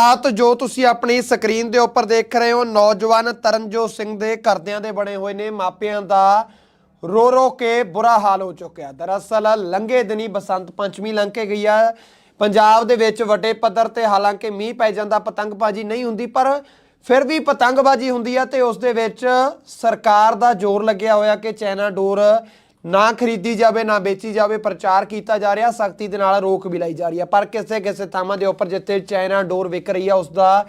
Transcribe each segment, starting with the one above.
ਆਤ ਜੋ ਤੁਸੀਂ ਆਪਣੀ ਸਕਰੀਨ ਦੇ ਉੱਪਰ ਦੇਖ ਰਹੇ ਹੋ, ਨੌਜਵਾਨ ਤਰਨਜੋਤ ਸਿੰਘ ਦੇ ਘਰਦਿਆਂ ਦੇ ਬਣੇ ਹੋਏ ਨੇ। ਮਾਪਿਆਂ ਦਾ ਰੋ ਰੋ ਕੇ ਬੁਰਾ ਹਾਲ ਹੋ ਚੁੱਕਿਆ। ਦਰਅਸਲ ਲੰਘੇ ਦਿਨੀ ਬਸੰਤ ਪੰਚਮੀ ਲੰਘ ਕੇ ਗਈ ਆ। ਪੰਜਾਬ ਦੇ ਵਿੱਚ ਵੱਡੇ ਪੱਧਰ ਤੇ ਹਾਲਾਂਕਿ ਮੀਂਹ ਪੈ ਜਾਂਦਾ, ਪਤੰਗਬਾਜ਼ੀ ਨਹੀਂ ਹੁੰਦੀ, ਪਰ ਫਿਰ ਵੀ ਪਤੰਗਬਾਜ਼ੀ ਹੁੰਦੀ ਆ ਤੇ ਉਸ ਦੇ ਵਿੱਚ ਸਰਕਾਰ ਦਾ ਜ਼ੋਰ ਲੱਗਿਆ ਹੋਇਆ ਕਿ ਚਾਈਨਾ ਡੋਰ ਨਾ ਖਰੀਦੀ ਜਾਵੇ, ਨਾ ਵੇਚੀ ਜਾਵੇ, ਪ੍ਰਚਾਰ ਕੀਤਾ ਜਾ ਰਿਹਾ, ਸਖਤੀ ਦੇ ਨਾਲ ਰੋਕ ਵੀ ਲਾਈ ਜਾ ਰਹੀ ਹੈ। ਪਰ ਕਿਸੇ ਕਿਸੇ ਥਾਵਾਂ ਦੇ ਉੱਪਰ ਜਿੱਥੇ ਚਾਈਨਾ ਡੋਰ ਵਿਕ ਰਹੀ ਹੈ ਉਸ ਦਾ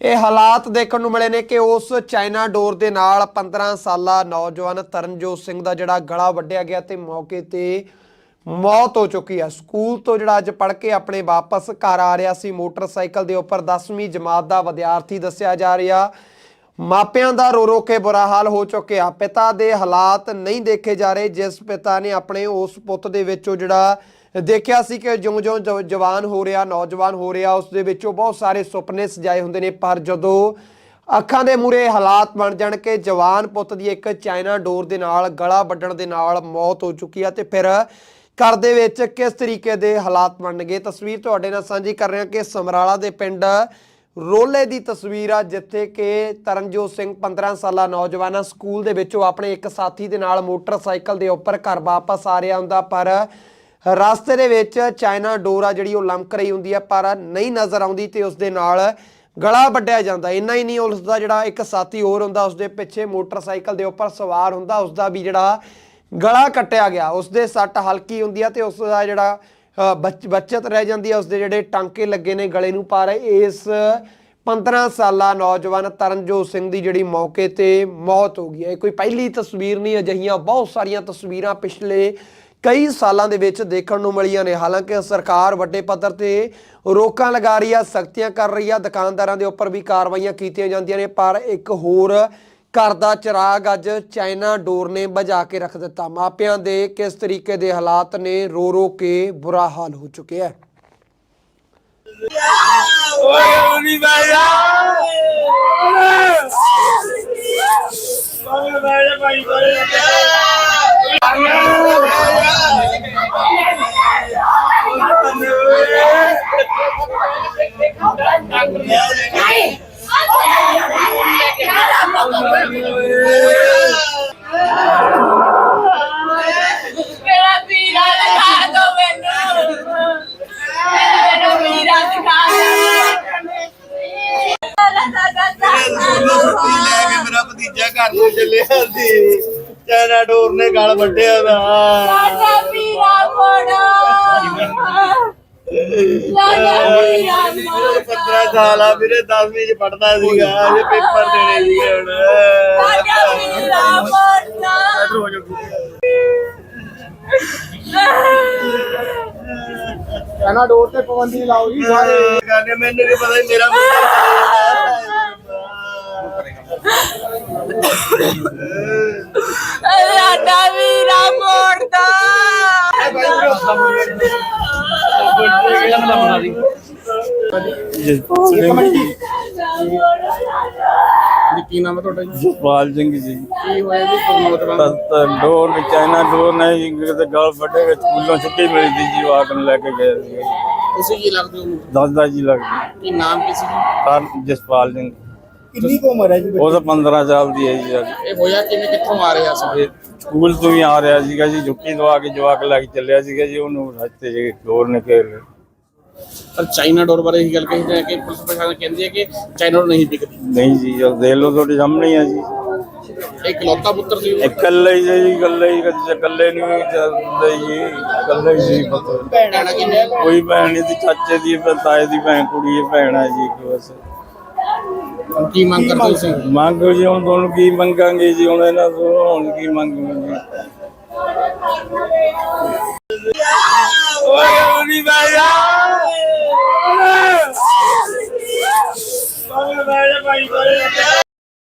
ਇਹ ਹਾਲਾਤ ਦੇਖਣ ਨੂੰ ਮਿਲੇ ਨੇ ਕਿ ਉਸ ਚਾਈਨਾ ਡੋਰ ਦੇ ਨਾਲ 15 ਸਾਲਾ ਨੌਜਵਾਨ ਤਰਨਜੋਤ ਸਿੰਘ ਦਾ ਜਿਹੜਾ ਗਲਾ ਵੱਢਿਆ ਗਿਆ ਤੇ ਮੌਕੇ ਤੇ ਮੌਤ ਹੋ ਚੁੱਕੀ ਹੈ। ਸਕੂਲ ਤੋਂ ਜਿਹੜਾ ਅੱਜ ਪੜ੍ਹ ਕੇ ਆਪਣੇ ਵਾਪਸ ਘਰ ਆ ਰਿਹਾ ਸੀ। ਮੋਟਰਸਾਈਕਲ ਦੇ ਉੱਪਰ 10ਵੀਂ ਜਮਾਤ ਦਾ ਵਿਦਿਆਰਥੀ ਦੱਸਿਆ ਜਾ ਰਿਹਾ ਮਾਪਿਆਂ ਦਾ ਰੋ ਰੋ ਕੇ ਬੁਰਾ ਹਾਲ ਹੋ ਚੁੱਕਿਆ। ਪਿਤਾ ਦੇ ਹਾਲਾਤ ਨਹੀਂ ਦੇਖੇ ਜਾ ਰਹੇ, ਜਿਸ ਪਿਤਾ ਨੇ ਆਪਣੇ ਉਸ ਪੁੱਤ ਦੇ ਵਿੱਚੋਂ ਜਿਹੜਾ ਦੇਖਿਆ ਸੀ ਕਿ ਜਿਉਂ-ਜਿਉਂ ਜਵਾਨ ਹੋ ਰਿਹਾ, ਨੌਜਵਾਨ ਹੋ ਰਿਹਾ, ਉਸ ਦੇ ਵਿੱਚੋਂ ਬਹੁਤ ਸਾਰੇ ਸੁਪਨੇ ਸਜਾਏ ਹੁੰਦੇ ਨੇ। ਪਰ ਜਦੋਂ ਅੱਖਾਂ ਦੇ ਮੂਰੇ ਹਾਲਾਤ ਬਣ ਜਾਣ ਕਿ ਜਵਾਨ ਪੁੱਤ ਦੀ ਇੱਕ ਚਾਈਨਾ ਡੋਰ ਦੇ ਨਾਲ, ਗਲਾ ਵੱਢਣ ਦੇ ਨਾਲ ਮੌਤ ਹੋ ਚੁੱਕੀ ਆ ਤੇ ਫਿਰ ਘਰ ਦੇ ਵਿੱਚ ਕਿਸ ਤਰੀਕੇ ਦੇ ਹਾਲਾਤ ਬਣਨਗੇ? ਤਸਵੀਰ ਤੁਹਾਡੇ ਨਾਲ ਸਾਂਝੀ ਕਰ ਰਿਹਾ ਕਿ ਸਮਰਾਲਾ ਦੇ ਪਿੰਡ ਰੋਲੇ ਦੀ ਤਸਵੀਰ ਆ, ਜਿੱਥੇ ਕਿ ਤਰਨਜੋਤ ਸਿੰਘ 15 ਸਾਲਾ ਨੌਜਵਾਨ ਸਕੂਲ ਦੇ ਵਿੱਚ ਉਹ ਆਪਣੇ ਇੱਕ ਸਾਥੀ ਦੇ ਨਾਲ ਮੋਟਰਸਾਈਕਲ ਦੇ ਉੱਪਰ ਘਰ ਵਾਪਸ ਆ ਰਿਹਾ ਹੁੰਦਾ, ਪਰ ਰਸਤੇ ਦੇ ਵਿੱਚ ਚਾਈਨਾ ਡੋਰ ਆ, ਜਿਹੜੀ ਉਹ ਲੰਮਕ ਰਹੀ ਹੁੰਦੀ ਆ, ਪਰ ਨਹੀਂ ਨਜ਼ਰ ਆਉਂਦੀ ਤੇ ਉਸ ਦੇ ਨਾਲ ਗਲਾ ਵੱਢਿਆ ਜਾਂਦਾ। ਇੰਨਾ ਹੀ ਨਹੀਂ, ਉਸ ਦਾ ਜਿਹੜਾ ਇੱਕ ਸਾਥੀ ਹੋਰ ਹੁੰਦਾ, ਉਸ ਦੇ ਪਿੱਛੇ ਮੋਟਰਸਾਈਕਲ ਦੇ ਉੱਪਰ ਸਵਾਰ ਹੁੰਦਾ, ਉਸ ਦਾ ਵੀ ਜਿਹੜਾ ਗਲਾ ਕੱਟਿਆ ਗਿਆ। ਉਸ ਦੇ ਸੱਟ ਹਲਕੀ ਹੁੰਦੀ ਆ ਤੇ ਉਸ ਦਾ ਜਿਹੜਾ ਬਚਤ ਰਹਿ ਜਾਂਦੀ ਹੈ ਉਸਦੇ ਜਿਹੜੇ ਟਾਂਕੇ ਲੱਗੇ ਨੇ ਗਲੇ ਨੂੰ ਪਰ। ਇਸ 15 ਸਾਲਾ ਨੌਜਵਾਨ ਤਰਨਜੋਤ ਸਿੰਘ ਦੀ ਜਿਹੜੀ ਮੌਕੇ ਤੇ ਮੌਤ ਹੋ ਗਈ ਹੈ। ਇਹ ਕੋਈ ਪਹਿਲੀ ਤਸਵੀਰ ਨਹੀਂ, ਅਜਿਹੀਆਂ ਬਹੁਤ ਸਾਰੀਆਂ ਤਸਵੀਰਾਂ ਪਿਛਲੇ ਕਈ ਸਾਲਾਂ ਦੇ ਵਿੱਚ ਦੇਖਣ ਨੂੰ ਮਿਲੀਆਂ ਨੇ। ਹਾਲਾਂਕਿ ਸਰਕਾਰ ਵੱਡੇ ਪੱਧਰ ਤੇ ਰੋਕਾਂ ਲਗਾ ਰਹੀ ਆ, ਸਖਤੀਆਂ ਕਰ ਰਹੀ ਆ, ਦੁਕਾਨਦਾਰਾਂ ਦੇ ਉੱਪਰ ਵੀ ਕਾਰਵਾਈਆਂ ਕੀਤੀਆਂ ਜਾਂਦੀਆਂ ਨੇ, ਪਰ ਇੱਕ ਹੋਰ ਘਰ ਦਾ ਚਿਰਾਗ ਅੱਜ ਚਾਈਨਾ ਡੋਰ ਨੇ ਬੁਝਾ ਕੇ ਰੱਖ ਦਿੱਤਾ ਮਾਪਿਆਂ ਦੇ ਕਿਸ ਤਰੀਕੇ ਦੇ ਹਾਲਾਤ ਨੇ ਰੋ ਰੋ ਕੇ ਬੁਰਾ ਹਾਲ ਹੋ ਚੁੱਕਿਆ ਹੈ ਓਏ ਨਹੀਂ ਬਾਇਆ ਮੇਰਾ ਵੀਰਾ ਦਿਖਾ ਦੋ ਮੈਨੂੰ ਮੇਰਾ ਵੀਰਾ ਦਿਖਾ ਮੇਰਾ ਭਤੀਜਾ ਘਰ ਨੂੰ ਚੱਲਿਆ ਸੀ। ਚਾਈਨਾ ਡੋਰ ਨੇ ਗਲ ਵੱਢਿਆ ਦਾ। ਸਾਡਾ ਵੀਰਾ ਮੋੜਾ 15 ਸਾਲ ਆ ਵੀਰੇ 10ਵੀਂ ਚ ਪੜਦਾ ਸੀਗਾ ਇਹ ਪੇਪਰ ਦੇਣੇ ਸੀਗੇ ਹੁਣ ਕਹਿਣਾ ਡੋਰ ਤੇ ਪਾਬੰਦੀ ਲਾਓ ਜੀ ਸਾਰੇ। ਕਹਿੰਦੇ ਮੈਨੂੰ ਕੀ ਪਤਾ ਮੇਰਾ ਮੁੰਡਾ ਸਾਡਾ ਵੀਰਾ ਮੋੜਦਾ ਕੀ ਨਾਮ ਹੈ ਤੁਹਾਡਾ ਜੀ? ਜਸਪਾਲ ਸਿੰਘ ਜੀ। ਕੀ ਹੋਇਆ ਜੀ ਨੌਜਵਾਨ ਬਸ ਤਾਂ ਡੋਰ ਵਿੱਚ ਚਾਈਨਾ ਡੋਰ ਨਹੀਂ ਜੀ ਕਿਤੇ ਗਲ ਫੱਟੇ ਵਿੱਚ ਸਕੂਲੋਂ ਛੁੱਟੀ ਮਿਲੀ ਸੀ ਜੀ ਵਾਕ ਨੂੰ ਲੈ ਕੇ ਗਏ ਸੀ। ਤੁਸੀਂ ਕੀ ਲੱਗਦੇ ਹੋ ਦਾਦਾ ਜੀ ਲੱਗਦੇ। ਕੀ ਨਾਮ ਕੀ ਸੀ ਜੀ? ਤਾਂ ਜਸਪਾਲ ਸਿੰਘ। ਕਿੰਨੀ ਕੁ ਉਮਰ ਹੈ ਜੀ ਉਹ ਤਾਂ 15 ਸਾਲ ਦੀ ਹੈ ਜੀ। ਇਹ ਹੋਇਆ ਕਿਵੇਂ ਕਿੱਥੋਂ ਆ ਰਿਹਾ ਸੀ? ਸਕੂਲ ਤੋਂ ਹੀ ਆ ਰਿਹਾ ਸੀਗਾ ਜੀ ਛੁੱਟੀ ਦਵਾ ਕੇ ਜਵਾਕ ਲੈ ਕੇ ਚੱਲਿਆ ਸੀਗਾ ਜੀ ਉਹਨੂੰ ਰਸਤੇ 'ਚ ਡੋਰ ਨੇ ਘੇਰ ਲਿਆ। ਪਰ ਚਾਈਨਾ ਡੋਰ ਬਾਰੇ ਇਹ ਗੱਲ ਕਹੀ ਹੈ ਕਿ ਪੁਲਿਸ ਪ੍ਰਸ਼ਾਸਨ ਕਹਿੰਦੀ ਹੈ ਕਿ ਚਾਈਨਾ ਡੋਰ ਨਹੀਂ ਵਿਕਦੀ। ਨਹੀਂ ਜੀ ਉਹ ਦੇਖ ਲਓ ਤੁਹਾਡੇ ਸਾਹਮਣੇ ਹੀ ਆ ਜੀ। ਇਹ ਇਕਲੌਤਾ ਪੁੱਤਰ ਸੀ ਇਕੱਲੇ ਹੀ ਸੀ ਜੀ ਇਕੱਲੇ ਹੀ ਕਦੇ ਇਕੱਲੇ ਨਹੀਂ ਜੀ ਇਕੱਲੇ ਹੀ ਸੀ ਪੁੱਤ। ਭੈਣਾਂ ਕਿੰਨੇ ਕੋਈ ਭੈਣ ਨਹੀਂ ਦੀ ਚਾਚੇ ਦੀ ਤਾਏ ਦੀ ਭੈਣ ਕੁੜੀ ਹੈ ਭੈਣ ਹੈ ਜੀ ਇੱਕ ਬਸ। ਕੀ ਮੰਗ ਕਰਦੇ ਤੁਸੀਂ? ਮੰਗ ਜੀ ਹੁਣ ਤੁਹਾਨੂੰ ਕੀ ਮੰਗਾਂਗੇ ਜੀ ਹੁਣ ਇਹਨਾਂ ਤੋਂ ਹੁਣ ਕੀ ਮੰਗਾਂਗੇ ਜੀ।